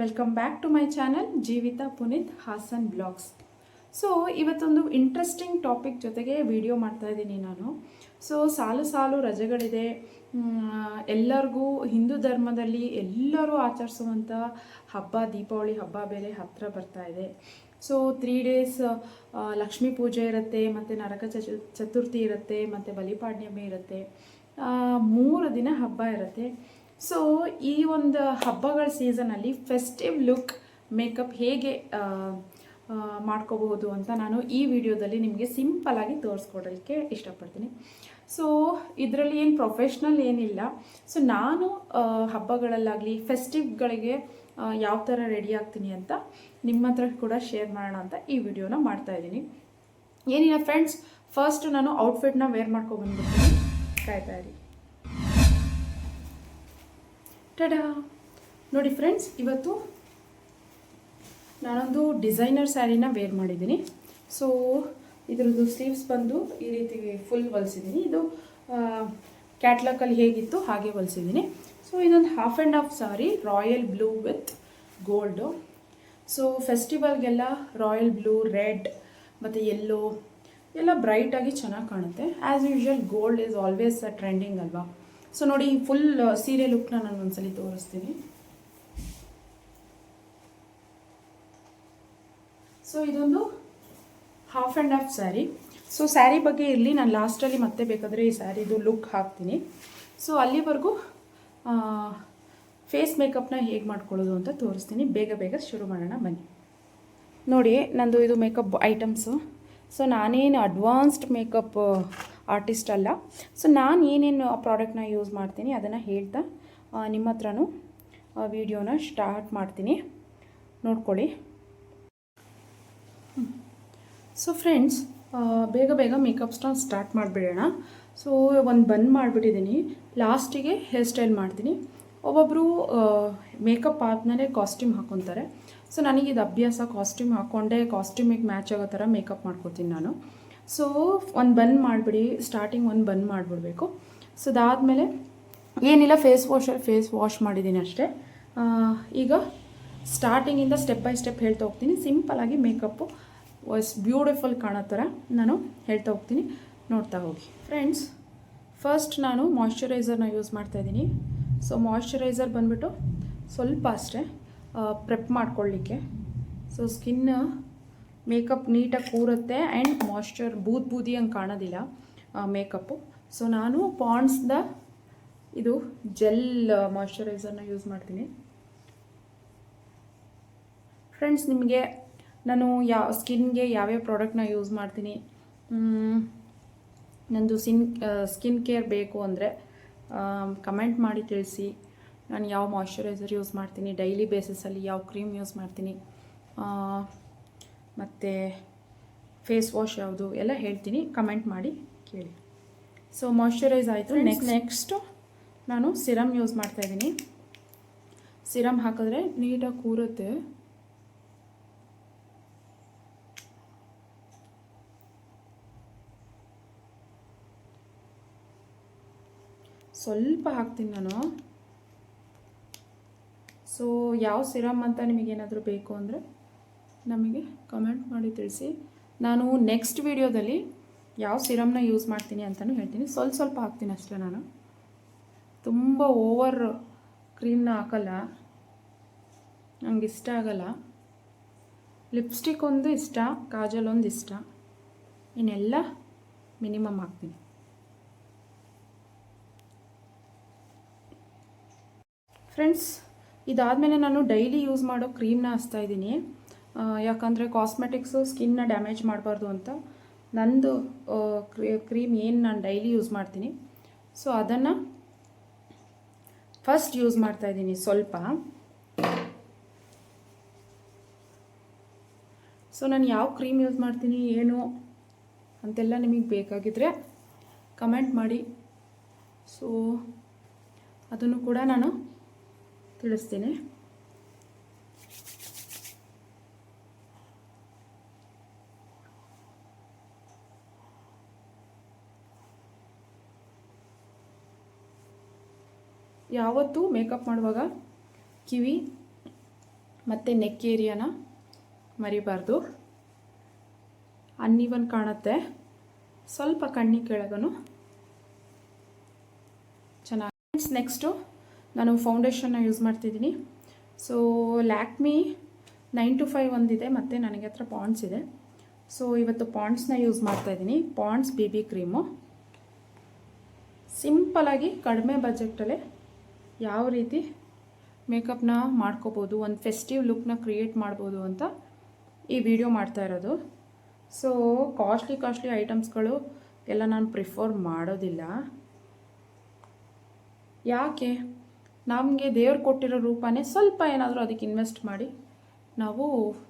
Welcome back to my channel Jeevitha Puneeth Hassan blogs so ಇವತ್ತೊಂದು interesting topic ಜೊತೆಗೆ video ಮಾಡ್ತಾ ಇದ್ದೀನಿ ನಾನು. ಸೊ ಸಾಲು ಸಾಲು ರಜೆಗಳಿದೆ. ಎಲ್ಲರಿಗೂ ಹಿಂದೂ ಧರ್ಮದಲ್ಲಿ ಎಲ್ಲರೂ ಆಚರಿಸುವಂಥ ಹಬ್ಬ, ದೀಪಾವಳಿ ಹಬ್ಬ ಬೇರೆ ಹತ್ತಿರ ಬರ್ತಾ ಇದೆ. ಸೊ ತ್ರೀ ಡೇಸ್ ಲಕ್ಷ್ಮೀ ಪೂಜೆ ಇರುತ್ತೆ, ಮತ್ತು ನರಕ ಚತು- ಚತುರ್ಥಿ ಇರುತ್ತೆ, ಮತ್ತು ಬಲಿಪಾಡ್ಯಮಿ ಇರುತ್ತೆ. ಮೂರು ದಿನ ಹಬ್ಬ ಇರುತ್ತೆ. ಸೊ ಈ ಒಂದು ಹಬ್ಬಗಳ ಸೀಸನಲ್ಲಿ ಫೆಸ್ಟಿವ್ ಲುಕ್ ಮೇಕಪ್ ಹೇಗೆ ಮಾಡ್ಕೋಬಹುದು ಅಂತ ನಾನು ಈ ವಿಡಿಯೋದಲ್ಲಿ ನಿಮಗೆ ಸಿಂಪಲಾಗಿ ತೋರಿಸ್ಕೊಡಲಿಕ್ಕೆ ಇಷ್ಟಪಡ್ತೀನಿ. ಸೊ ಇದರಲ್ಲಿ ಏನು ಪ್ರೊಫೆಷ್ನಲ್ ಏನಿಲ್ಲ. ಸೊ ನಾನು ಹಬ್ಬಗಳಲ್ಲಾಗಲಿ ಫೆಸ್ಟಿವ್ಗಳಿಗೆ ಯಾವ ಥರ ರೆಡಿ ಆಗ್ತೀನಿ ಅಂತ ನಿಮ್ಮ ಹತ್ರ ಕೂಡ ಶೇರ್ ಮಾಡೋಣ ಅಂತ ಈ ವಿಡಿಯೋನ ಮಾಡ್ತಾ ಇದ್ದೀನಿ. ಏನಿಲ್ಲ ಫ್ರೆಂಡ್ಸ್ ಫಸ್ಟ್ ನಾನು ಔಟ್ಫಿಟ್ನ ವೇರ್ ಮಾಡ್ಕೊಬಂದ್ಬಿಡ್ತೀನಿ ಕಾಯ್ತಾ ಇರಿ. ಟಡಾ ನೋಡಿ ಫ್ರೆಂಡ್ಸ್ ಇವತ್ತು ನಾನೊಂದು ಡಿಸೈನರ್ ಸ್ಯಾರಿನ ವೇರ್ ಮಾಡಿದ್ದೀನಿ. ಸೊ ಇದ್ರದ್ದು ಸ್ಲೀವ್ಸ್ ಬಂದು ಈ ರೀತಿ ಫುಲ್ ಹೊಲಿಸಿದ್ದೀನಿ. ಇದು ಕ್ಯಾಟ್ಲಾಕಲ್ಲಿ ಹೇಗಿತ್ತು ಹಾಗೆ ಹೊಲಿಸಿದ್ದೀನಿ. ಸೊ ಇದೊಂದು half and half sari royal blue with gold so ಫೆಸ್ಟಿವಲ್ಗೆಲ್ಲ royal blue red ಮತ್ತು ಯೆಲ್ಲೋ ಎಲ್ಲ ಬ್ರೈಟಾಗಿ ಚೆನ್ನಾಗಿ ಕಾಣುತ್ತೆ. As usual gold is always trending ಅಲ್ವಾ? ಸೊ ನೋಡಿ ಫುಲ್ ಸೀರೆ ಲುಕ್ನ ನಾನು ಒಂದ್ಸಲಿ ತೋರಿಸ್ತೀನಿ. ಸೊ ಇದೊಂದು half and half sari so sari ಬಗ್ಗೆ ಇರಲಿ ನಾನು ಲಾಸ್ಟಲ್ಲಿ ಮತ್ತೆ ಬೇಕಾದರೆ ಈ ಸ್ಯಾರಿದು ಲುಕ್ ಹಾಕ್ತೀನಿ. ಸೊ ಅಲ್ಲಿವರೆಗೂ ಫೇಸ್ ಮೇಕಪ್ನ ಹೇಗೆ ಮಾಡ್ಕೊಳ್ಳೋದು ಅಂತ ತೋರಿಸ್ತೀನಿ. ಬೇಗ ಬೇಗ ಶುರು ಮಾಡೋಣ, ಬನ್ನಿ. ನೋಡಿ, ನಂದು ಇದು ಮೇಕಪ್ ಐಟಮ್ಸು ಸೊ ನಾನೇನು ಅಡ್ವಾನ್ಸ್ಡ್ ಮೇಕಪ್ ಆರ್ಟಿಸ್ಟ್ ಅಲ್ಲ. ಸೊ ನಾನು ಏನೇನು ಪ್ರಾಡಕ್ಟ್ನ ಯೂಸ್ ಮಾಡ್ತೀನಿ ಅದನ್ನು ಹೇಳ್ತಾ ಆ, ನಿಮ್ಮ ಹತ್ರನೂ ವಿಡಿಯೋನ ಸ್ಟಾರ್ಟ್ ಮಾಡ್ತೀನಿ. ನೋಡ್ಕೊಳ್ಳಿ. ಸೊ ಫ್ರೆಂಡ್ಸ್ ಬೇಗ ಬೇಗ ಮೇಕಪ್ ಸ್ಟಾಲ್ ಸ್ಟಾರ್ಟ್ ಮಾಡಿಬಿಡೋಣ. ಸೊ ಒಂದು ಬಂದ್ ಮಾಡಿಬಿಟ್ಟಿದ್ದೀನಿ. ಲಾಸ್ಟಿಗೆ ಹೇರ್ ಸ್ಟೈಲ್ ಮಾಡ್ತೀನಿ. ಒಬ್ಬೊಬ್ಬರು ಮೇಕಪ್ ಆದಮೇಲೆ ಕಾಸ್ಟ್ಯೂಮ್ ಹಾಕ್ಕೊತಾರೆ ಸೊ ನನಗಿದು ಅಭ್ಯಾಸ ಕಾಸ್ಟ್ಯೂಮ್ ಹಾಕ್ಕೊಂಡೆ ಕಾಸ್ಟ್ಯೂಮಿಗೆ ಮ್ಯಾಚ್ ಆಗೋ ಥರ ಮೇಕಪ್ ಮಾಡ್ಕೋತೀನಿ ನಾನು. ಸೊ ಒಂದು ಬನ್ ಮಾಡಿಬಿಡಿ ಸ್ಟಾರ್ಟಿಂಗ್ ಒಂದು ಬನ್ ಮಾಡಿಬಿಡ್ಬೇಕು. ಸೊ ಅದಾದಮೇಲೆ ಏನಿಲ್ಲ ಫೇಸ್ ವಾಶ್ ಫೇಸ್ ವಾಶ್ ಮಾಡಿದ್ದೀನಿ ಅಷ್ಟೇ. ಈಗ ಸ್ಟಾರ್ಟಿಂಗಿಂದ ಸ್ಟೆಪ್ ಬೈ ಸ್ಟೆಪ್ ಹೇಳ್ತಾ ಹೋಗ್ತೀನಿ. ಸಿಂಪಲಾಗಿ ಮೇಕಪ್ಪು ವಾಸ್ ಬ್ಯೂಟಿಫುಲ್ ಕಾಣೋ ಥರ ನಾನು ಹೇಳ್ತಾ ಹೋಗ್ತೀನಿ. ನೋಡ್ತಾ ಹೋಗಿ. ಫ್ರೆಂಡ್ಸ್ ಫಸ್ಟ್ ನಾನು ಮಾಯ್ಶ್ಚರೈಸರ್ನ ಯೂಸ್ ಮಾಡ್ತಾಯಿದ್ದೀನಿ ಸೊ ಮಾಯ್ಶ್ಚರೈಸರ್ ಬಂದುಬಿಟ್ಟು ಸ್ವಲ್ಪ ಅಷ್ಟೇ ಪ್ರೆಪ್ ಮಾಡ್ಕೊಳ್ಳಿಕ್ಕೆ ಸೊ ಸ್ಕಿನ್ ಮೇಕಪ್ ನೀಟಾಗಿ ಕೂರುತ್ತೆ ಆ್ಯಂಡ್ ಮಾಯ್ಶ್ಚರ್ ಬೂದ್ ಬೂದಿ ಹಂಗೆ ಕಾಣೋದಿಲ್ಲ ಮೇಕಪ್ಪು. ಸೊ ನಾನು ಪಾಂಡ್ಸ್ದ ಇದು ಜೆಲ್ ಮಾಯ್ಶ್ಚರೈಸರ್ನ ಯೂಸ್ ಮಾಡ್ತೀನಿ. ಫ್ರೆಂಡ್ಸ್ ನಿಮಗೆ ನಾನು ಯಾವ ಸ್ಕಿನ್ಗೆ ಯಾವ್ಯಾವ ಪ್ರಾಡಕ್ಟ್ನ ಯೂಸ್ ಮಾಡ್ತೀನಿ? ನನ್ನದು ನಂದು ಸಿನ್ ಸ್ಕಿನ್ ಕೇರ್ ಬೇಕು ಅಂದರೆ ಕಮೆಂಟ್ ಮಾಡಿ ತಿಳಿಸಿ. ನಾನು ಯಾವ ಮಾಯ್ಶ್ಚರೈಸರ್ ಯೂಸ್ ಮಾಡ್ತೀನಿ? ಡೈಲಿ ಬೇಸಿಸಲ್ಲಿ ಯಾವ ಕ್ರೀಮ್ ಯೂಸ್ ಮಾಡ್ತೀನಿ? ಮತ್ತು ಫೇಸ್ ವಾಶ್ ಯಾವುದು ಎಲ್ಲ ಹೇಳ್ತೀನಿ. ಕಮೆಂಟ್ ಮಾಡಿ ಕೇಳಿ. ಸೊ ಮಾಯ್ಶ್ಚರೈಸ್ ಆಯಿತು. ನೆಕ್ಸ್ಟ್ ನೆಕ್ಸ್ಟು ನಾನು ಸಿರಮ್ ಯೂಸ್ ಮಾಡ್ತಾಯಿದ್ದೀನಿ ಸಿರಮ್ ಹಾಕಿದ್ರೆ ನೀಟಾಗಿ ಕೂರುತ್ತೆ. ಸ್ವಲ್ಪ ಹಾಕ್ತೀನಿ ನಾನು. ಸೊ ಯಾವ ಸಿರಮ್ ಅಂತ ನಿಮಗೇನಾದರೂ ಬೇಕು ಅಂದರೆ ನಮಗೆ ಕಮೆಂಟ್ ಮಾಡಿ ತಿಳಿಸಿ. ನಾನು ನೆಕ್ಸ್ಟ್ ವಿಡಿಯೋದಲ್ಲಿ ಯಾವ ಸಿರಮ್ನ ಯೂಸ್ ಮಾಡ್ತೀನಿ ಅಂತಲೂ ಹೇಳ್ತೀನಿ. ಸ್ವಲ್ಪ ಸ್ವಲ್ಪ ಹಾಕ್ತೀನಿ ಅಷ್ಟೇ ನಾನು. ತುಂಬ ಓವರ್ ಕ್ರೀಮ್ನ ಹಾಕಲ್ಲ. ನಂಗೆ ಇಷ್ಟ ಆಗಲ್ಲ. ಲಿಪ್ಸ್ಟಿಕ್ ಒಂದು ಇಷ್ಟ, ಕಾಜಲ್ ಒಂದು ಇಷ್ಟ. ಇನ್ನೆಲ್ಲ ಮಿನಿಮಮ್ ಹಾಕ್ತೀನಿ. ಫ್ರೆಂಡ್ಸ್ ಇದಾದಮೇಲೆ ನಾನು ಡೈಲಿ ಯೂಸ್ ಮಾಡೋ ಕ್ರೀಮ್ನ ಹಚ್ತಾ ಇದ್ದೀನಿ. ಯಾಕಂದರೆ ಕಾಸ್ಮೆಟಿಕ್ಸು ಸ್ಕಿನ್ನ ಡ್ಯಾಮೇಜ್ ಮಾಡಬಾರ್ದು ಅಂತ. ನಂದು ಕ್ರೀಮ್ ಏನು ನಾನು ಡೈಲಿ ಯೂಸ್ ಮಾಡ್ತೀನಿ. ಸೊ ಅದನ್ನು ಫಸ್ಟ್ ಯೂಸ್ ಮಾಡ್ತಾ ಇದ್ದೀನಿ ಸ್ವಲ್ಪ. ಸೊ ನಾನು ಯಾವ ಕ್ರೀಮ್ ಯೂಸ್ ಮಾಡ್ತೀನಿ, ಏನು ಅಂತೆಲ್ಲ ನಿಮಗೆ ಬೇಕಾಗಿದ್ದರೆ ಕಮೆಂಟ್ ಮಾಡಿ. ಸೊ ಅದನ್ನು ಕೂಡ ನಾನು ತಿಳಿಸ್ತೀನಿ. ಯಾವತ್ತೂ ಮೇಕಪ್ ಮಾಡುವಾಗ ಕಿವಿ ಮತ್ತು ನೆಕ್ ಏರಿಯಾನ ಮರಿಬಾರ್ದು. ಅನ್ನಿವನ್ ಕಾಣುತ್ತೆ. ಸ್ವಲ್ಪ ಕಣ್ಣಿ ಕೆಳಗೂ ಚೆನ್ನಾಗಿ ನೆಕ್ಸ್ಟು ನಾನು ಫೌಂಡೇಶನ್ನ ಯೂಸ್ ಮಾಡ್ತಿದ್ದೀನಿ. So Lakme nine to five ಒಂದಿದೆ ಮತ್ತು ನನಗೆ ಹತ್ರ ಪಾಂಡ್ಸ್ ಇದೆ. ಸೊ ಇವತ್ತು ಪಾಂಡ್ಸ್ನ ಯೂಸ್ ಮಾಡ್ತಾಯಿದ್ದೀನಿ ಪಾಂಡ್ಸ್ ಬಿ ಬಿ ಕ್ರೀಮು ಸಿಂಪಲಾಗಿ ಕಡಿಮೆ ಬಜೆಟಲ್ಲೇ ಯಾವ ರೀತಿ ಮೇಕಪ್ನ ಮಾಡ್ಕೋಬೋದು, ಒಂದು ಫೆಸ್ಟಿವ್ ಲುಕ್ನ ಕ್ರಿಯೇಟ್ ಮಾಡ್ಬೋದು ಅಂತ ಈ ವಿಡಿಯೋ ಮಾಡ್ತಾ ಇರೋದು. ಸೊ ಕಾಸ್ಟ್ಲಿ ಕಾಸ್ಟ್ಲಿ ಐಟಮ್ಸ್ಗಳು ಎಲ್ಲ ನಾನು ಪ್ರಿಫರ್ ಮಾಡೋದಿಲ್ಲ. ಯಾಕೆ? ನಮಗೆ ದೇವ್ರು ಕೊಟ್ಟಿರೋ ರೂಪನೇ ಸ್ವಲ್ಪ ಏನಾದರೂ ಅದಕ್ಕೆ ಇನ್ವೆಸ್ಟ್ ಮಾಡಿ ನಾವು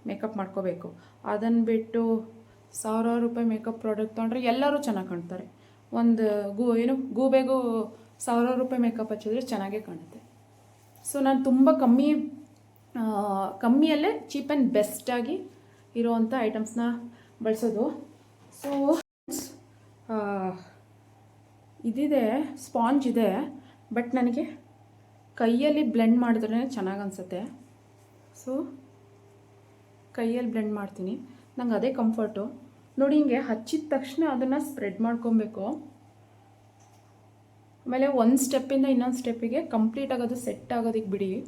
ಮೇಕಪ್ ಮಾಡ್ಕೋಬೇಕು. ಅದನ್ನು ಬಿಟ್ಟು ಸಾವಿರಾರು ರೂಪಾಯಿ ಮೇಕಪ್ ಪ್ರಾಡಕ್ಟ್ ತೊಗೊಂಡ್ರೆ ಎಲ್ಲರೂ ಚೆನ್ನಾಗಿ ಕಾಣ್ತಾರೆ. ಒಂದು ಗೂ, ಏನು, ಗೂಬೆಗೂ ಸಾವಿರಾರು ರೂಪಾಯಿ ಮೇಕಪ್ ಹಚ್ಚಿದ್ರೆ ಚೆನ್ನಾಗೇ ಕಾಣುತ್ತೆ. ಸೊ ನಾನು ತುಂಬ ಕಮ್ಮಿ ಕಮ್ಮಿಯಲ್ಲೇ ಚೀಪ್ ಆ್ಯಂಡ್ ಬೆಸ್ಟಾಗಿ ಇರೋವಂಥ ಐಟಮ್ಸ್ನ ಬಳಸೋದು. ಸೊ ಇದಿದೆ ಸ್ಪಾಂಜ್ ಇದೆ ಬಟ್ ನನಗೆ ಕೈಯಲ್ಲಿ ಬ್ಲೆಂಡ್ ಮಾಡಿದ್ರೆ ಚೆನ್ನಾಗಿ ಅನಿಸುತ್ತೆ. ಸೊ ಕೈಯಲ್ಲಿ ಬ್ಲೆಂಡ್ ಮಾಡ್ತೀನಿ. ನಂಗೆ ಅದೇ ಕಂಫರ್ಟು ನೋಡಿ, ಹಿಂಗೆ ಹಚ್ಚಿದ ತಕ್ಷಣ ಅದನ್ನು ಸ್ಪ್ರೆಡ್ ಮಾಡ್ಕೊಬೇಕು. ಆಮೇಲೆ ಒಂದು ಸ್ಟೆಪ್ಪಿಂದ ಇನ್ನೊಂದು ಸ್ಟೆಪ್ಪಿಗೆ ಕಂಪ್ಲೀಟ್ ಆಗೋದು ಸೆಟ್ ಆಗೋದಕ್ಕೆ ಬಿಡಿ.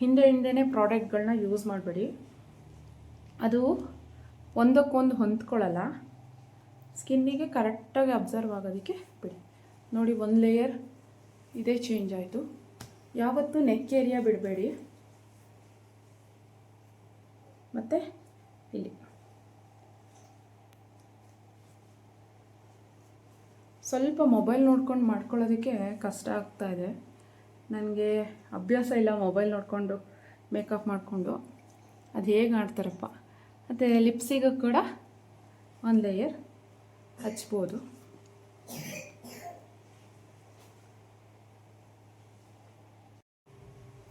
ಹಿಂದೆ ಹಿಂದೆನೇ ಪ್ರಾಡಕ್ಟ್ಗಳನ್ನ ಯೂಸ್ ಮಾಡಬೇಡಿ. ಅದು ಒಂದಕ್ಕೊಂದು ಹೊಂದ್ಕೊಳ್ಳಲ್ಲ. ಸ್ಕಿನ್ನಿಗೆ ಕರೆಕ್ಟಾಗಿ ಅಬ್ಸರ್ವ್ ಆಗೋದಕ್ಕೆ ಬಿಡಿ. ನೋಡಿ ಒಂದು ಲೇಯರ್ ಇದೇ ಚೇಂಜ್ ಆಯಿತು. ಯಾವತ್ತೂ ನೆಕ್ ಏರಿಯಾ ಬಿಡಬೇಡಿ. ಮತ್ತು ಇಲ್ಲಿ. ಸ್ವಲ್ಪ ಮೊಬೈಲ್ ನೋಡ್ಕೊಂಡು ಮಾಡ್ಕೊಳ್ಳೋದಕ್ಕೆ ಕಷ್ಟ ಆಗ್ತಾ ಇದೆ. ನನಗೆ ಅಭ್ಯಾಸ ಇಲ್ಲ ಮೊಬೈಲ್ ನೋಡಿಕೊಂಡು, ಮೇಕಪ್ ಮಾಡಿಕೊಂಡು. ಅದು ಹೇಗೆ ಆಡ್ತಾರಪ್ಪ ಮತ್ತು ಲಿಪ್ಸಿಗೂ ಕೂಡ ಒಂದು ಲೇಯರ್ ಹಚ್ಬೋದು.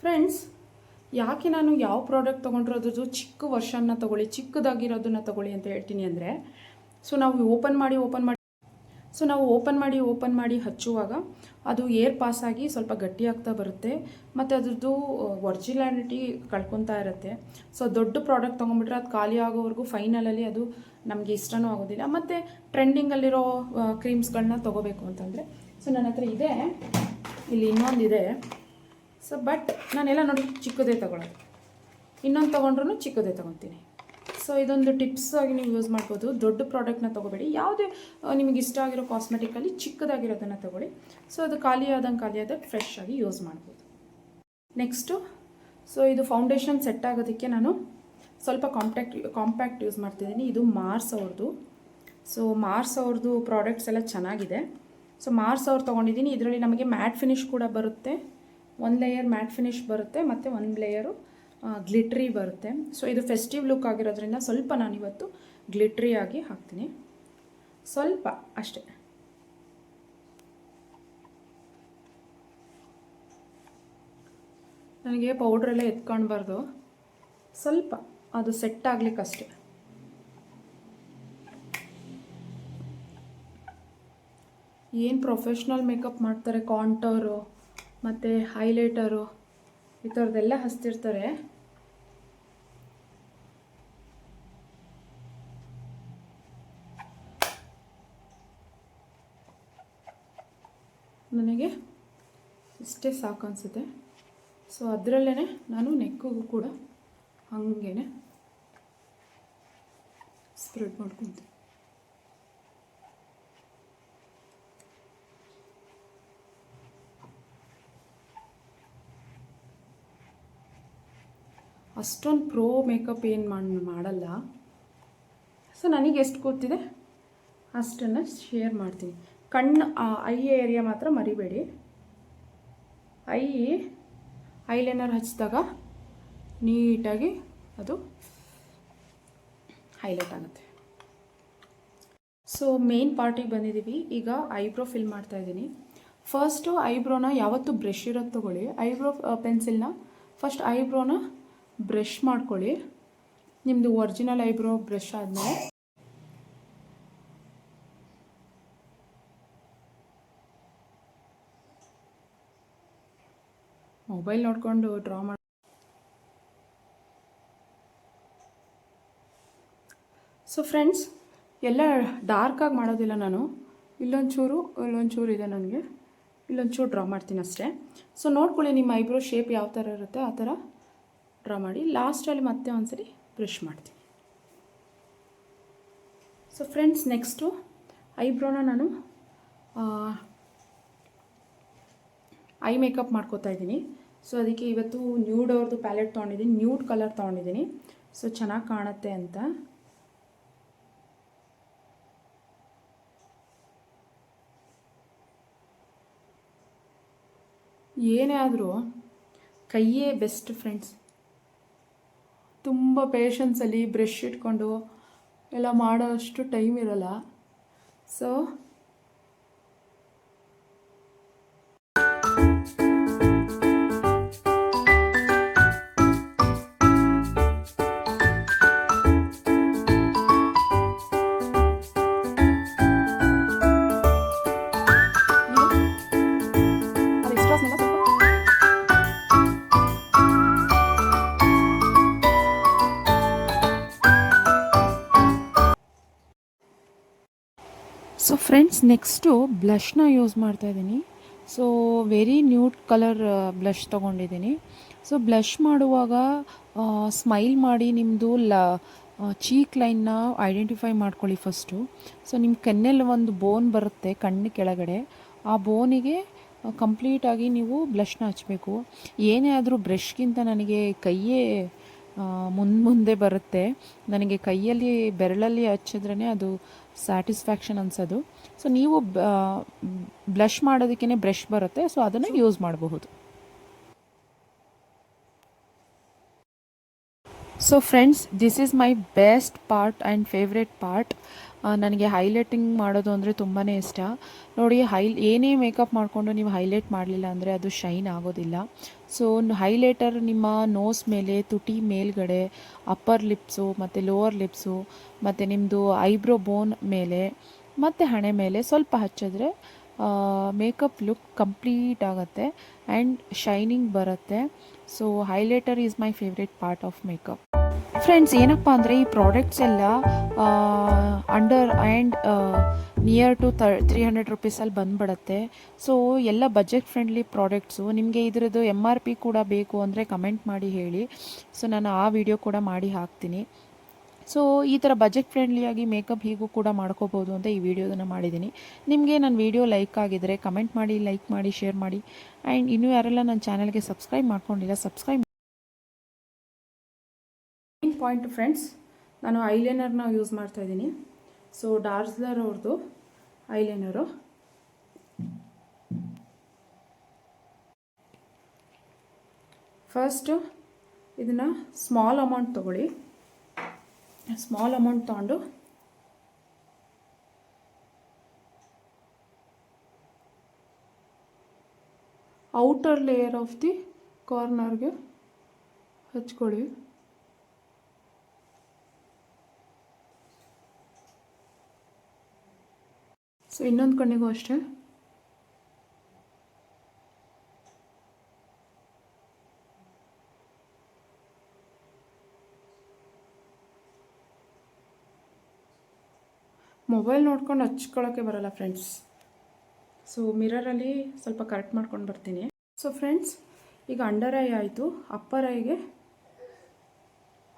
ಫ್ರೆಂಡ್ಸ್ ಯಾಕೆ ನಾನು ಯಾವ ಪ್ರಾಡಕ್ಟ್ ತೊಗೊಂಡಿರೋದು ಚಿಕ್ಕ ವರ್ಷನ್ನ ತೊಗೊಳ್ಳಿ, ಚಿಕ್ಕದಾಗಿರೋದನ್ನ ತೊಗೊಳ್ಳಿ ಅಂತ ಹೇಳ್ತೀನಿ ಅಂದರೆ ಸೊ ನಾವು ಓಪನ್ ಮಾಡಿ ಓಪನ್ ಮಾಡಿ ಸೊ ನಾವು ಓಪನ್ ಮಾಡಿ ಓಪನ್ ಮಾಡಿ ಹಚ್ಚುವಾಗ ಅದು ಏರ್ ಪಾಸ್ ಆಗಿ ಸ್ವಲ್ಪ ಗಟ್ಟಿಯಾಗ್ತಾ ಬರುತ್ತೆ. ಮತ್ತು ಅದರದ್ದು ಒರ್ಜಿನಾಲಿಟಿ ಕಳ್ಕೊತಾ ಇರುತ್ತೆ. ಸೊ ದೊಡ್ಡ ಪ್ರಾಡಕ್ಟ್ ತೊಗೊಂಬಿಟ್ರೆ ಅದು ಖಾಲಿ ಆಗೋವರೆಗೂ ಫೈನಲಲ್ಲಿ ಅದು ನಮಗೆ ಇಷ್ಟನೂ ಆಗೋದಿಲ್ಲ. ಮತ್ತು ಟ್ರೆಂಡಿಂಗಲ್ಲಿರೋ ಕ್ರೀಮ್ಸ್ಗಳನ್ನ ತೊಗೋಬೇಕು ಅಂತಂದರೆ ಸೊ ನನ್ನ ಹತ್ರ ಇದೆ. ಇಲ್ಲಿ ಇನ್ನೊಂದು ಇದೆ. ಸೊ ಬಟ್ ನಾನೆಲ್ಲ ನೋಡಿ, ಚಿಕ್ಕದೇ ತೊಗೊಳ್ಳೋದು. ಇನ್ನೊಂದು ತೊಗೊಂಡ್ರು ಚಿಕ್ಕದೇ ತೊಗೊತೀನಿ ಸೊ ಇದೊಂದು ಟಿಪ್ಸ್ ಆಗಿ ನೀವು ಯೂಸ್ ಮಾಡ್ಬೋದು. ದೊಡ್ಡ ಪ್ರಾಡಕ್ಟ್ನ ತೊಗೋಬೇಡಿ. ಯಾವುದೇ ನಿಮಗೆ ಇಷ್ಟ ಆಗಿರೋ ಕಾಸ್ಮೆಟಿಕಲ್ಲಿ ಚಿಕ್ಕದಾಗಿರೋದನ್ನು ತೊಗೊಳ್ಳಿ ಸೊ ಅದು ಖಾಲಿ ಆದಂಗೆ ಖಾಲಿ ಫ್ರೆಶ್ ಆಗಿ ಯೂಸ್ ಮಾಡ್ಬೋದು. ನೆಕ್ಸ್ಟು ಸೊ ಇದು ಫೌಂಡೇಶನ್ ಸೆಟ್ ಆಗೋದಕ್ಕೆ ನಾನು ಸ್ವಲ್ಪ ಕಾಂಪ್ಯಾಕ್ಟ್ ಕಾಂಪ್ಯಾಕ್ಟ್ ಯೂಸ್ ಮಾಡ್ತಿದ್ದೀನಿ. ಇದು ಮಾರ್ಸ್ ಅವ್ರದ್ದು ಸೊ ಮಾರ್ಸ್ ಅವ್ರದ್ದು ಪ್ರಾಡಕ್ಟ್ಸ್ ಎಲ್ಲ ಚೆನ್ನಾಗಿದೆ. ಸೊ ಮಾರ್ಸ್ ಅವ್ರು ತೊಗೊಂಡಿದ್ದೀನಿ. ಇದರಲ್ಲಿ ನಮಗೆ ಮ್ಯಾಟ್ ಫಿನಿಶ್ ಕೂಡ ಬರುತ್ತೆ. ಒಂದು ಲೇಯರ್ ಮ್ಯಾಟ್ ಫಿನಿಶ್ ಬರುತ್ತೆ. ಮತ್ತು ಒಂದು ಲೇಯರು ಗ್ಲಿಟ್ರಿ ಬರುತ್ತೆ. ಸೊ ಇದು ಫೆಸ್ಟಿವ್ ಲುಕ್ ಆಗಿರೋದ್ರಿಂದ ಸ್ವಲ್ಪ ನಾನಿವತ್ತು ಗ್ಲಿಟ್ರಿ ಆಗಿ ಹಾಕ್ತೀನಿ. ಸ್ವಲ್ಪ ಅಷ್ಟೇ. ನನಗೆ ಪೌಡ್ರೆಲ್ಲ ಎತ್ಕೊಳ್ಬಾರ್ದು ಸ್ವಲ್ಪ ಅದು ಸೆಟ್ ಆಗ್ಲಿಕ್ಕಷ್ಟೇ. ಏನು ಪ್ರೊಫೆಷ್ನಲ್ ಮೇಕಪ್ ಮಾಡ್ತಾರೆ? ಕಾಂಟೋರು ಮತ್ತು ಹೈಲೈಟರು ಈ ಥರದ್ದೆಲ್ಲ ಹಚ್ತಿರ್ತಾರೆ. ನನಗೆ ಇಷ್ಟೇ ಸಾಕು ಅನಿಸುತ್ತೆ. ಸೊ ಅದರಲ್ಲೇ ನಾನು ನೆಕ್ಕಿಗೂ ಕೂಡ ಹಾಗೇ ಸ್ಪ್ರೆಡ್ ಮಾಡ್ಕೊತೀನಿ. ಅಷ್ಟೊಂದು ಪ್ರೋ ಮೇಕಪ್ ಏನು ಮಾಡಿ ಮಾಡಲ್ಲ. ಸೊ ನನಗೆ ಎಷ್ಟು ಗೊತ್ತಿದೆ? ಅಷ್ಟನ್ನು ಶೇರ್ ಮಾಡ್ತೀನಿ. ಕಣ್ಣು ಐ ಏರಿಯಾ ಮಾತ್ರ ಮರಿಬೇಡಿ. ಐ, ಐಲೈನರ್ ಹಚ್ಚಿದಾಗ ನೀಟಾಗಿ ಅದು ಹೈಲೈಟ್ ಆಗುತ್ತೆ. ಸೊ ಮೇನ್ ಪಾರ್ಟಿಗೆ ಬಂದಿದ್ದೀವಿ ಈಗ ಐಬ್ರೋ ಫಿಲ್ ಮಾಡ್ತಾ ಇದ್ದೀನಿ. ಫಸ್ಟು ಐಬ್ರೋನ ಯಾವತ್ತೂ ಬ್ರಷ್ ಇರೋದು ತೊಗೊಳ್ಳಿ. ಐಬ್ರೋ ಪೆನ್ಸಿಲ್ನ ಫಸ್ಟ್ ಐಬ್ರೋನ ಬ್ರಷ್ ಮಾಡ್ಕೊಳ್ಳಿ. ನಿಮ್ಮದು ಒರಿಜಿನಲ್ ಐಬ್ರೋ ಬ್ರಷ್ ಆದಮೇಲೆ. ಮೊಬೈಲ್ ನೋಡಿಕೊಂಡು ಡ್ರಾ ಮಾಡಿ ಸೊ ಫ್ರೆಂಡ್ಸ್ ಎಲ್ಲ ಡಾರ್ಕ್ ಆಗಿ ಮಾಡೋದಿಲ್ಲ ನಾನು. ಇಲ್ಲೊಂಚೂರು ಇಲ್ಲೊಂಚೂರು ಇದೆ ನನಗೆ. ಇಲ್ಲೊಂಚೂರು ಡ್ರಾ ಮಾಡ್ತೀನಿ ಅಷ್ಟೇ. ಸೊ ನೋಡ್ಕೊಳ್ಳಿ ನಿಮ್ಮ ಐಬ್ರೋ ಶೇಪ್ ಯಾವ ಥರ ಇರುತ್ತೆ, ಆ ಥರ ಡ್ರಾ ಮಾಡಿ ಲಾಸ್ಟಲ್ಲಿ ಮತ್ತೆ ಒಂದ್ಸರಿ ಬ್ರಷ್ ಮಾಡ್ತೀನಿ. ಸೊ ಫ್ರೆಂಡ್ಸ್ ನೆಕ್ಸ್ಟು ಐಬ್ರೋನ ನಾನು ಐ ಮೇಕಪ್ ಮಾಡ್ಕೋತಾ ಇದ್ದೀನಿ. ಸೊ ಅದಕ್ಕೆ ಇವತ್ತು ನ್ಯೂಡ್ ಅವ್ರದ್ದು ಪ್ಯಾಲೆಟ್ ತೊಗೊಂಡಿದ್ದೀನಿ. ನ್ಯೂಡ್ ಕಲರ್ ತೊಗೊಂಡಿದ್ದೀನಿ. ಸೊ ಚೆನ್ನಾಗಿ ಕಾಣುತ್ತೆ ಅಂತ. ಏನೇ ಆದರೂ ಕೈಯೇ ಬೆಸ್ಟ್ ಫ್ರೆಂಡ್ಸ್ ತುಂಬ ಪೇಷನ್ಸಲ್ಲಿ ಬ್ರಷ್ ಇಟ್ಕೊಂಡು ಎಲ್ಲ ಮಾಡೋ ಅಷ್ಟು ಟೈಮ್ ಇರಲ್ಲ. ಸೊ ಫ್ರೆಂಡ್ಸ್ ನೆಕ್ಸ್ಟು ಬ್ಲಷ್ನ ಯೂಸ್ ಮಾಡ್ತಾ ಇದ್ದೀನಿ so very nude colour blush ತೊಗೊಂಡಿದ್ದೀನಿ ಸೊ ಬ್ಲಷ್ ಮಾಡುವಾಗ ಸ್ಮೈಲ್ ಮಾಡಿ ನಿಮ್ಮದು ಲ ಚೀಕ್ ಲೈನ್ನ ಐಡೆಂಟಿಫೈ ಮಾಡ್ಕೊಳ್ಳಿ ಫಸ್ಟು ಸೊ ನಿಮ್ಮ ಕೆನ್ನೆಲ್ಲಿ ಒಂದು ಬೋನ್ ಬರುತ್ತೆ ಕಣ್ಣು ಕೆಳಗಡೆ ಆ ಬೋನಿಗೆ ಕಂಪ್ಲೀಟಾಗಿ ನೀವು ಬ್ಲಷ್ನ ಹಚ್ಚಬೇಕು ಏನೇ ಆದರೂ ಬ್ರಷ್ಗಿಂತ ನನಗೆ ಕೈಯೇ ಮುಂದೆ ಮುಂದೆ ಬರುತ್ತೆ. ನನಗೆ ಕೈಯಲ್ಲಿ ಬೆರಳಲ್ಲಿ ಹಚ್ಚಿದ್ರೇ ಅದು ಸ್ಯಾಟಿಸ್ಫ್ಯಾಕ್ಷನ್ ಅನ್ಸೋದು. ಸೊ ನೀವು ಬ್ಲಷ್ ಮಾಡೋದಕ್ಕೇ ಬ್ರಷ್ ಬರುತ್ತೆ. ಸೊ ಅದನ್ನು ಯೂಸ್ ಮಾಡಬಹುದು. So friends this is my best part and favourite part ನನಗೆ ಹೈಲೈಟಿಂಗ್ ಮಾಡೋದು ಅಂದರೆ ತುಂಬಾ ಇಷ್ಟ. ನೋಡಿ ಹೈ ಏನೇ ಮೇಕಪ್ ಮಾಡಿಕೊಂಡು ನೀವು ಹೈಲೈಟ್ ಮಾಡಲಿಲ್ಲ ಅಂದರೆ ಅದು ಶೈನ್ ಆಗೋದಿಲ್ಲ. ಸೊ ಹೈಲೈಟರ್ ನಿಮ್ಮ ನೋಸ್ ಮೇಲೆ ತುಟಿ ಮೇಲ್ಗಡೆ ಅಪ್ಪರ್ ಲಿಪ್ಸು ಮತ್ತು ಲೋವರ್ ಲಿಪ್ಸು ಮತ್ತು ನಿಮ್ಮದು ಐಬ್ರೋ ಬೋನ್ ಮೇಲೆ ಮತ್ತು ಹಣೆ ಮೇಲೆ ಸ್ವಲ್ಪ ಹಚ್ಚಿದ್ರೆ ಮೇಕಪ್ ಲುಕ್ ಕಂಪ್ಲೀಟ್ ಆಗುತ್ತೆ ಆ್ಯಂಡ್ ಶೈನಿಂಗ್ ಬರುತ್ತೆ. So highlighter is my favourite part of makeup friends ಏನಪ್ಪ ಅಂದರೆ ಈ ಪ್ರಾಡಕ್ಟ್ಸ್ ಎಲ್ಲ ಅಂಡರ್ ಆ್ಯಂಡ್ ನಿಯರ್ ಟು ತರ್ ತ್ರೀ ಹಂಡ್ರೆಡ್ ರುಪೀಸಲ್ಲಿ ಬಂದ್ಬಿಡತ್ತೆ. ಸೊ ಎಲ್ಲ ಬಜೆಟ್ ಫ್ರೆಂಡ್ಲಿ ಪ್ರಾಡಕ್ಟ್ಸು ನಿಮಗೆ ಇದರದ್ದು ಎಂ ಆರ್ ಪಿ ಕೂಡ ಬೇಕು ಅಂದರೆ ಕಮೆಂಟ್ ಮಾಡಿ ಹೇಳಿ. ಸೊ ನಾನು ಆ ವಿಡಿಯೋ ಕೂಡ ಮಾಡಿ ಹಾಕ್ತೀನಿ. ಸೊ ಈ ಥರ ಬಜೆಟ್ ಫ್ರೆಂಡ್ಲಿಯಾಗಿ ಮೇಕಪ್ ಹೀಗೂ ಕೂಡ ಮಾಡ್ಕೋಬೋದು ಅಂತ ಈ ವಿಡಿಯೋದನ್ನು ಮಾಡಿದ್ದೀನಿ. ನಿಮಗೆ ನನ್ನ ವಿಡಿಯೋ ಲೈಕ್ ಆಗಿದರೆ ಕಮೆಂಟ್ ಮಾಡಿ ಲೈಕ್ ಮಾಡಿ ಶೇರ್ ಮಾಡಿ. ಆ್ಯಂಡ್ ಇನ್ನೂ ಯಾರೆಲ್ಲ ನನ್ನ ಚಾನಲ್ಗೆ ಸಬ್ಸ್ಕ್ರೈಬ್ ಮಾಡ್ಕೊಂಡಿಲ್ಲ ಸಬ್ಸ್ಕ್ರೈಬ್ ಮೇನ್ ಪಾಯಿಂಟ್ ಫ್ರೆಂಡ್ಸ್ ನಾನು ಐಲೈನರ್ನ ಯೂಸ್ ಮಾಡ್ತಾ ಇದ್ದೀನಿ. ಸೊ ಡಾರ್ಸ್ಲರ್ ಅವ್ರದ್ದು ಐಲೈನರು ಫಸ್ಟು ಇದನ್ನು ಸ್ಮಾಲ್ ಅಮೌಂಟ್ ತೊಗೊಳ್ಳಿ. ಸ್ಮಾಲ್ ಅಮೌಂಟ್ ತೊಗೊಂಡು ಔಟರ್ ಲೇಯರ್ ಆಫ್ ದಿ ಕಾರ್ನರ್ಗೆ ಹಚ್ಕೊಳ್ಳಿ. ಸೊ ಇನ್ನೊಂದು ಕಣ್ಣಿಗೂ ಅಷ್ಟೇ. ಮೊಬೈಲ್ ನೋಡ್ಕೊಂಡು ಹಚ್ಕೊಳ್ಳೋಕ್ಕೆ ಬರಲ್ಲ ಫ್ರೆಂಡ್ಸ್ ಸೊ ಮಿರರಲ್ಲಿ ಸ್ವಲ್ಪ ಕರೆಕ್ಟ್ ಮಾಡ್ಕೊಂಡು ಬರ್ತೀನಿ. ಸೊ ಫ್ರೆಂಡ್ಸ್ ಈಗ ಅಂಡರ್ ಐ ಆಯಿತು. ಅಪ್ಪರ್ ಐಗೆ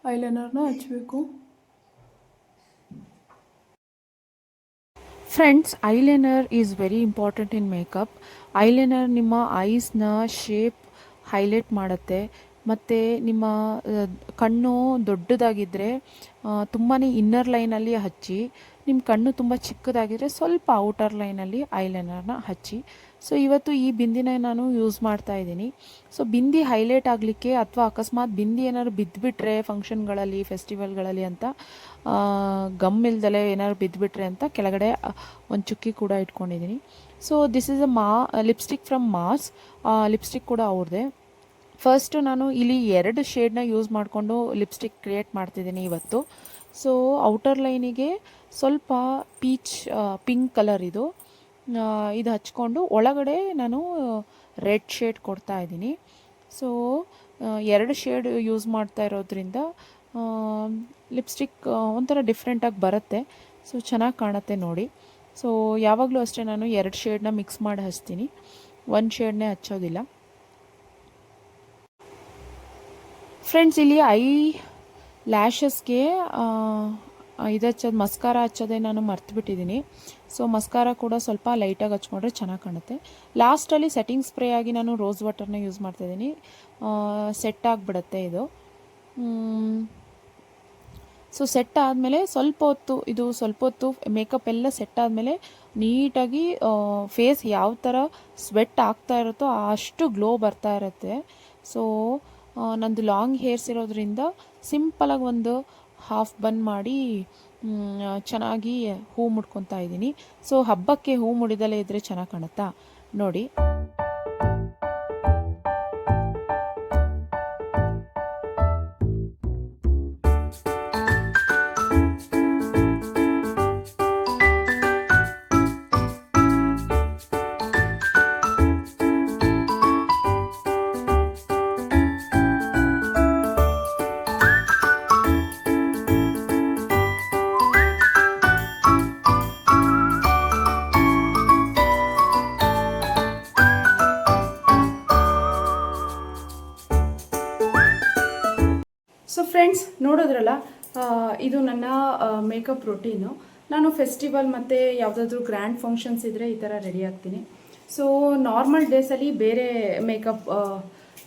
ಐಲೈನರ್ನ ಹಚ್ಚಬೇಕು friends eyeliner is very important in makeup eyeliner ನಿಮ್ಮ ಐಸ್ನ ಶೇಪ್ ಹೈಲೈಟ್ ಮಾಡುತ್ತೆ. ಮತ್ತು ನಿಮ್ಮ ಕಣ್ಣು ದೊಡ್ಡದಾಗಿದ್ದರೆ ತುಂಬಾ ಇನ್ನರ್ ಲೈನಲ್ಲಿ ಹಚ್ಚಿ ನಿಮ್ಮ ಕಣ್ಣು ತುಂಬ ಚಿಕ್ಕದಾಗಿದ್ದರೆ ಸ್ವಲ್ಪ ಔಟರ್ ಲೈನಲ್ಲಿ ಐಲೈನರ್ನ ಹಚ್ಚಿ. ಸೊ ಇವತ್ತು ಈ ಬಿಂದಿನ ನಾನು ಯೂಸ್ ಮಾಡ್ತಾ ಇದ್ದೀನಿ. ಸೊ ಬಿಂದಿ ಹೈಲೈಟ್ ಆಗಲಿಕ್ಕೆ ಅಥವಾ ಅಕಸ್ಮಾತ್ ಬಿಂದಿ ಏನಾದ್ರು ಬಿದ್ದುಬಿಟ್ರೆ ಫಂಕ್ಷನ್ಗಳಲ್ಲಿ ಫೆಸ್ಟಿವಲ್ಗಳಲ್ಲಿ ಅಂತ ಗಮ್ ಇಲ್ದಲೆ ಏನಾದ್ರು ಬಿದ್ದುಬಿಟ್ರೆ ಅಂತ ಕೆಳಗಡೆ ಒಂದು ಚುಕ್ಕಿ ಕೂಡ ಇಟ್ಕೊಂಡಿದ್ದೀನಿ. ಸೊ ದಿಸ್ ಇಸ್ ಅ ಮಾ ಲಿಪ್ಸ್ಟಿಕ್ ಫ್ರಮ್ ಮಾಸ್ ಲಿಪ್ಸ್ಟಿಕ್ ಕೂಡ ಅವ್ರದ್ದೇ ಫಸ್ಟು ನಾನು ಇಲ್ಲಿ ಎರಡು ಶೇಡ್ನ ಯೂಸ್ ಮಾಡಿಕೊಂಡು ಲಿಪ್ಸ್ಟಿಕ್ ಕ್ರಿಯೇಟ್ ಮಾಡ್ತಿದ್ದೀನಿ ಇವತ್ತು. ಸೊ ಔಟರ್ ಲೈನಿಗೆ ಸ್ವಲ್ಪ ಪೀಚ್ ಪಿಂಕ್ ಕಲರ್ ಇದು. ಇದು ಹಚ್ಕೊಂಡು ಒಳಗಡೆ ನಾನು ರೆಡ್ ಶೇಡ್ ಕೊಡ್ತಾ ಇದ್ದೀನಿ. ಸೊ ಎರಡು ಶೇಡ್ ಯೂಸ್ ಮಾಡ್ತಾ ಇರೋದ್ರಿಂದ ಲಿಪ್ಸ್ಟಿಕ್ ಒಂಥರ ಡಿಫ್ರೆಂಟಾಗಿ ಬರುತ್ತೆ. ಸೊ ಚೆನ್ನಾಗಿ ಕಾಣುತ್ತೆ ನೋಡಿ. ಸೊ ಯಾವಾಗಲೂ ಅಷ್ಟೇ ನಾನು ಎರಡು ಶೇಡ್ನ ಮಿಕ್ಸ್ ಮಾಡಿ ಹಚ್ತೀನಿ. ಒಂದು ಶೇಡ್ನೇ ಹಚ್ಚೋದಿಲ್ಲ. ಫ್ರೆಂಡ್ಸ್ ಇಲ್ಲಿ ಐ ಲ್ಯಾಶಸ್ಗೆ ಇದು ಹಚ್ಚೋದು ಮಸ್ಕಾರ ಹಚ್ಚೋದೇ ನಾನು ಮರ್ತುಬಿಟ್ಟಿದ್ದೀನಿ ಸೊ ಮಸ್ಕಾರ ಕೂಡ ಸ್ವಲ್ಪ ಲೈಟಾಗಿ ಹಚ್ಕೊಂಡ್ರೆ ಚೆನ್ನಾಗಿ ಕಾಣುತ್ತೆ. ಲಾಸ್ಟಲ್ಲಿ ಸೆಟ್ಟಿಂಗ್ ಸ್ಪ್ರೇ ಆಗಿ ನಾನು ರೋಸ್ ವಾಟರ್ನ ಯೂಸ್ ಮಾಡ್ತಾಯಿದ್ದೀನಿ ಸೆಟ್ ಆಗಿಬಿಡುತ್ತೆ ಇದು. ಸೊ ಸೆಟ್ ಆದಮೇಲೆ ಸ್ವಲ್ಪ ಹೊತ್ತು, ಇದು ಸ್ವಲ್ಪ ಹೊತ್ತು ಮೇಕಪ್ ಎಲ್ಲ ಸೆಟ್ ಆದಮೇಲೆ ನೀಟಾಗಿ ಫೇಸ್ ಯಾವ ಥರ ಸ್ವೆಟ್ ಆಗ್ತಾ ಇರುತ್ತೋ ಅಷ್ಟು ಗ್ಲೋ ಬರ್ತಾ ಇರುತ್ತೆ. ಸೊ ನಂದು ಲಾಂಗ್ ಹೇರ್ಸ್ ಇರೋದ್ರಿಂದ ಸಿಂಪಲಾಗಿ ಒಂದು ಹಾಫ್ ಬನ್ ಮಾಡಿ ಚೆನ್ನಾಗಿ ಹೂ ಮುಡ್ಕೊತಾ ಇದ್ದೀನಿ. ಸೊ ಹಬ್ಬಕ್ಕೆ ಹೂ ಮುಡಿದಲೇ ಇದ್ದರೆ ಚೆನ್ನಾಗಿ ಕಾಣುತ್ತಾ? ನೋಡಿ. ನೋಡೋದ್ರಲ್ಲ ಇದು ನನ್ನ ಮೇಕಪ್ ರೊಟೀನು ನಾನು ಫೆಸ್ಟಿವಲ್ ಮತ್ತು ಯಾವುದಾದ್ರೂ ಗ್ರ್ಯಾಂಡ್ ಫಂಕ್ಷನ್ಸ್ ಇದ್ದರೆ ಈ ಥರ ರೆಡಿ ಆಗ್ತೀನಿ. ಸೊ ನಾರ್ಮಲ್ ಡೇಸಲ್ಲಿ ಬೇರೆ ಮೇಕಪ್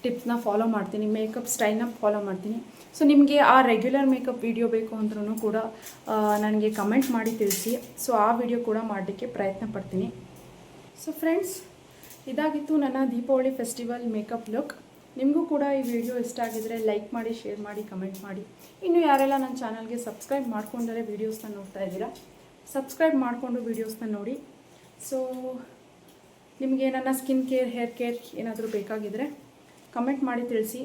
ಟಿಪ್ಸ್ನ ಫಾಲೋ ಮಾಡ್ತೀನಿ. ಮೇಕಪ್ ಸ್ಟೈಲ್ನ ಫಾಲೋ ಮಾಡ್ತೀನಿ. ಸೊ ನಿಮಗೆ ಆ ರೆಗ್ಯುಲರ್ ಮೇಕಪ್ ವೀಡಿಯೋ ಬೇಕು ಅಂದ್ರೂ ಕೂಡ ನನಗೆ ಕಮೆಂಟ್ ಮಾಡಿ ತಿಳಿಸಿ. ಸೊ ಆ ವಿಡಿಯೋ ಕೂಡ ಮಾಡಲಿಕ್ಕೆ ಪ್ರಯತ್ನ ಪಡ್ತೀನಿ. ಸೊ ಫ್ರೆಂಡ್ಸ್ ಇದಾಗಿತ್ತು ನನ್ನ ದೀಪಾವಳಿ ಫೆಸ್ಟಿವಲ್ ಮೇಕಪ್ ಲುಕ್ ನಿಮಗೂ ಕೂಡ ಈ ವಿಡಿಯೋ ಇಷ್ಟ ಆಗಿದ್ರೆ ಲೈಕ್ ಮಾಡಿ, ಶೇರ್ ಮಾಡಿ, ಕಮೆಂಟ್ ಮಾಡಿ. ಇನ್ನು ಯಾರೆಲ್ಲ ನನ್ನ ಚಾನಲ್ಗೆ ಸಬ್ಸ್ಕ್ರೈಬ್ ಮಾಡ್ಕೊಂಡರೆ ವೀಡಿಯೋಸ್ನ ನೋಡ್ತಾ ಇದ್ದೀರಾ? ಸಬ್ಸ್ಕ್ರೈಬ್ ಮಾಡಿಕೊಂಡು ವೀಡಿಯೋಸ್ನ ನೋಡಿ. ಸೊ ನಿಮಗೆ ನನ್ನ ಸ್ಕಿನ್ ಕೇರ್, ಹೇರ್ ಕೇರ್ ಏನಾದರೂ ಬೇಕಾಗಿದ್ದರೆ ಕಮೆಂಟ್ ಮಾಡಿ ತಿಳಿಸಿ.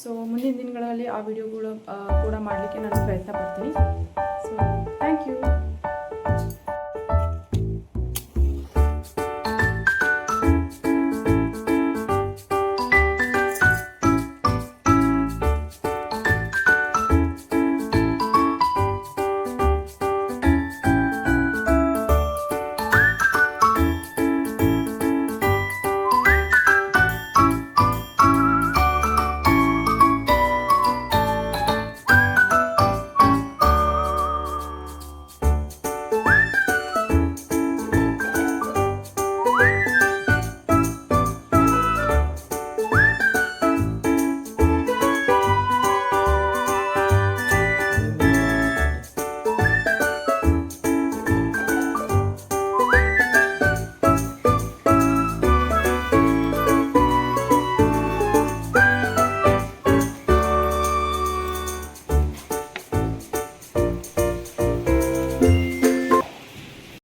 ಸೊ ಮುಂದಿನ ದಿನಗಳಲ್ಲಿ ಆ ವಿಡಿಯೋಗಳು ಕೂಡ ಮಾಡಲಿಕ್ಕೆ ನಾನು ಪ್ರಯತ್ನ ಪಡ್ತೀನಿ. So thank you